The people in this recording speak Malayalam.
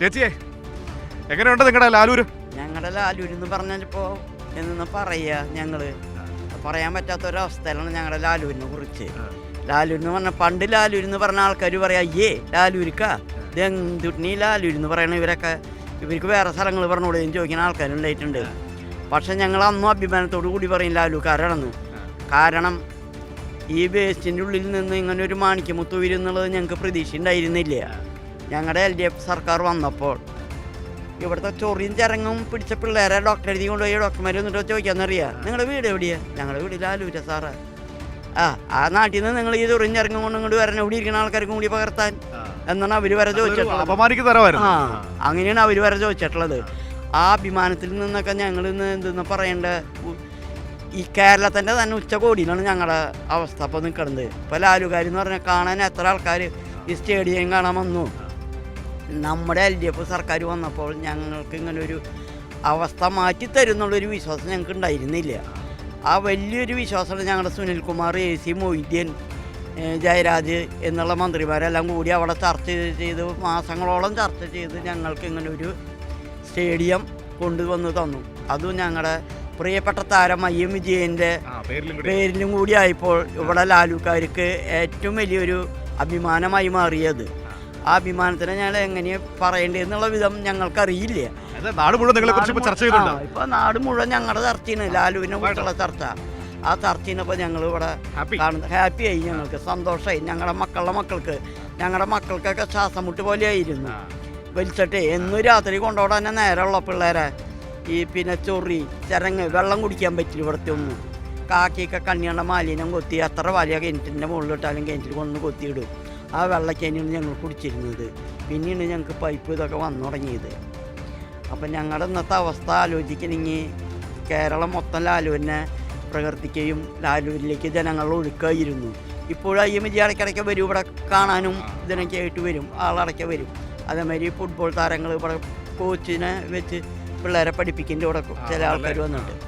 ചേച്ചിയെ എങ്ങനെയുണ്ട് നിങ്ങളുടെ ലാലൂര്? ഞങ്ങളുടെ ലാലൂര് എന്ന് പറഞ്ഞപ്പോ എന്ന് പറയാ ഞങ്ങൾ. പറയാൻ പറ്റാത്ത ഒരവസ്ഥയിലാണ് ഞങ്ങളുടെ ലാലൂരിനെ കുറിച്ച്. ലാലൂർ എന്ന് പറഞ്ഞ പണ്ട് ലാലൂർ എന്ന് പറഞ്ഞ ആൾക്കാർ പറയാ അയ്യേ ലാലൂരിക്കാ? ദുട്ടിനി ലാലൂർ എന്ന് പറയണ? ഇവരൊക്കെ ഇവർക്ക് വേറെ സ്ഥലങ്ങൾ പറഞ്ഞോളൂ എന്ന് ചോദിക്കുന്ന ആൾക്കാരുണ്ടായിട്ടുണ്ട് പക്ഷെ ഞങ്ങൾ അന്നും അഭിമാനത്തോടു കൂടി പറയും ലാലൂക്കാരാണെന്ന് കാരണം ഈ വേസ്റ്റിന്റെ ഉള്ളിൽ നിന്ന് ഇങ്ങനെ ഒരു മാണിക്യമുത്ത് വരുന്നുള്ളത് ഞങ്ങൾക്ക് പ്രതീക്ഷ ഉണ്ടായിരുന്നില്ല. ഞങ്ങളുടെ എൽ ഡി എഫ് സർക്കാർ വന്നപ്പോൾ ഇവിടുത്തെ ചൊറിയും ചിറങ്ങും പിടിച്ച പിള്ളേരെ ഡോക്ടർ എഴുതി കൊണ്ടുപോയി. ഡോക്ടർമാർ എന്നിട്ട് ചോദിക്കാന്നറിയാം? നിങ്ങളുടെ വീട് എവിടെയാ? ഞങ്ങളുടെ വീട് ലാലൂര സാറേ. ആ ആ നാട്ടിൽ നിന്ന് നിങ്ങൾ ഈ ചൊറിയും ചിറങ്ങും കൊണ്ട് ഇങ്ങോട്ട് വരണം ഇവിടെ ഇരിക്കുന്ന ആൾക്കാർക്കും കൂടി പകർത്താൻ എന്നാണ് അവർ വരെ ചോദിച്ചിട്ടുള്ളത്. ആ അങ്ങനെയാണ് അവർ വരെ ചോദിച്ചിട്ടുള്ളത്. ആ അഭിമാനത്തിൽ നിന്നൊക്കെ ഞങ്ങൾ ഇന്ന് എന്തെന്ന് പറയേണ്ട ഈ കേരളത്തിന്റെ തന്നെ ഉച്ചകോടിയിലാണ് ഞങ്ങളുടെ അവസ്ഥ അപ്പോൾ നിൽക്കുന്നത് ഇപ്പോൾ ലാലുകാരി എന്ന് പറഞ്ഞാൽ കാണാൻ എത്ര ആൾക്കാർ ഈ സ്റ്റേഡിയം കാണാൻ വന്നു. നമ്മുടെ എൽ ഡി എഫ് സർക്കാർ വന്നപ്പോൾ ഞങ്ങൾക്ക് ഇങ്ങനെ ഒരു അവസ്ഥ മാറ്റി തരുന്നുള്ളൊരു വിശ്വാസം ഞങ്ങൾക്ക് ഉണ്ടായിരുന്നില്ല. ആ വലിയൊരു വിശ്വാസമാണ് ഞങ്ങളുടെ സുനിൽകുമാർ എ സി മൊയ്തീൻ ജയരാജ് എന്നുള്ള മന്ത്രിമാരെല്ലാം കൂടി അവിടെ ചർച്ച ചെയ്ത് മാസങ്ങളോളം ചർച്ച ചെയ്ത് ഞങ്ങൾക്ക് ഇങ്ങനെ ഒരു സ്റ്റേഡിയം കൊണ്ടുവന്ന് തന്നു. അതും ഞങ്ങളുടെ പ്രിയപ്പെട്ട താരം ഐ എം വിജയന്റെ പേരിലും കൂടി. പേരിലും കൂടി ആയപ്പോൾ ഇവിടെ ലാലുക്കാർക്ക് ഏറ്റവും വലിയൊരു അഭിമാനമായി മാറിയത്. ആ അഭിമാനത്തിനെ ഞങ്ങൾ എങ്ങനെ പറയേണ്ടതെന്നുള്ള വിധം ഞങ്ങൾക്കറിയില്ല. നാട് മുഴുവൻ നിങ്ങളെ കുറിച്ച് ഇപ്പൊ ചർച്ച ചെയ്തിട്ടുണ്ട്. ഇപ്പൊ നാട് മുഴുവൻ ഞങ്ങളുടെ ചർച്ചയാണ്. ലാലുവിനെ കുറിച്ചുള്ള ചർച്ച. ആ ചർച്ചയിനപ്പോൾ ഞങ്ങൾ ഇവിടെ ഹാപ്പി ആയി ഹാപ്പിയായി ഞങ്ങൾക്ക്. സന്തോഷമായി ഞങ്ങളുടെ മക്കളുടെ മക്കൾക്ക്. ഞങ്ങളുടെ മക്കൾക്കൊക്കെ ശ്വാസം മുട്ട് പോലെയായിരുന്നു വലിച്ചിട്ട് എന്നും രാത്രി കൊണ്ടുപോകാൻ തന്നെ നേരമുള്ള പിള്ളേരെ. ഈ പിന്നെ ചൊറി ചിരങ്ങ് വെള്ളം കുടിക്കാൻ പറ്റില്ല ഇവിടുത്തെ ഒന്നും. കാക്കിയൊക്കെ കണ്ണിയുടെ മാലിന്യം കൊത്തി എത്ര വലിയ കിണറ്റിന്റെ മുകളിലിട്ടാലും കിണറ്റിൽ കൊണ്ടു കൊത്തിയിടും. ആ വെള്ളക്കേനിയാണ് ഞങ്ങൾ കുടിച്ചിരുന്നത്. പിന്നെയാണ് ഞങ്ങൾക്ക് പൈപ്പ് ഇതൊക്കെ വന്നു തുടങ്ങിയത്. അപ്പം ഞങ്ങളുടെ ഇന്നത്തെ അവസ്ഥ ആലോചിക്കണമെങ്കിൽ കേരളം മൊത്തം ലാലുവിനെ പ്രകർത്തിക്കുകയും ലാലൂരിലേക്ക് ജനങ്ങൾ ഒഴുക്കായിരുന്നു. ഇപ്പോഴും അയ്യം വിജയ ഇടയ്ക്കിടയ്ക്ക് വരും. ഇവിടെ കാണാനും ഇതിനൊക്കെ ആയിട്ട് വരും. ആളടയ്ക്ക് വരും. അതേമാതിരി ഫുട്ബോൾ താരങ്ങൾ ഇവിടെ കോച്ചിനെ വെച്ച് പിള്ളേരെ പഠിപ്പിക്കേണ്ട ഇവിടെ ചില ആൾക്കാർ വന്നിട്ടുണ്ട്